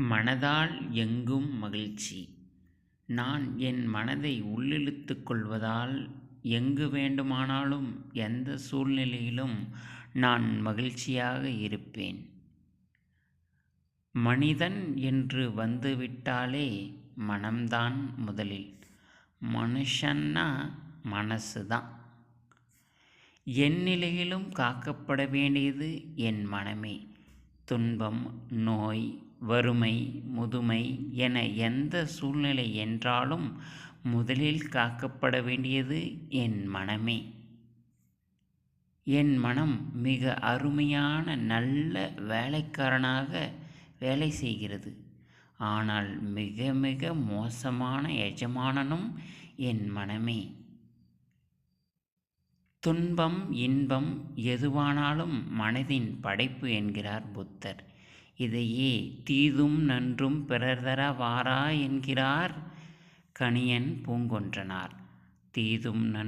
மனதால் எங்கும் மகிழ்ச்சி. நான் என் மனதை உள்ளிழுத்து கொள்வதால் எங்கு வேண்டுமானாலும் எந்த சூழ்நிலையிலும் நான் மகிழ்ச்சியாக இருப்பேன். மனிதன் என்று வந்துவிட்டாலே மனம்தான் முதலில். மனுஷன்னா மனசு தான் என் நிலையிலும் காக்கப்பட வேண்டியது என் மனமே. துன்பம் நோய் வறுமை முதுமை என எந்த சூழ்நிலை என்றாலும் முதலில் காக்கப்பட வேண்டியது என் மனமே. என் மனம் மிக அருமையான நல்ல வேலைக்காரனாக வேலை செய்கிறது. ஆனால் மிக மிக மோசமான எஜமானனும் என் மனமே. துன்பம் இன்பம் எதுவானாலும் மனதின் படைப்பு என்கிறார் புத்தர். இதையே தீதும் நன்றும் பிறர் தர வாரா என்கிறார் கணியன் பூங்கொன்றனார். தீதும் நன்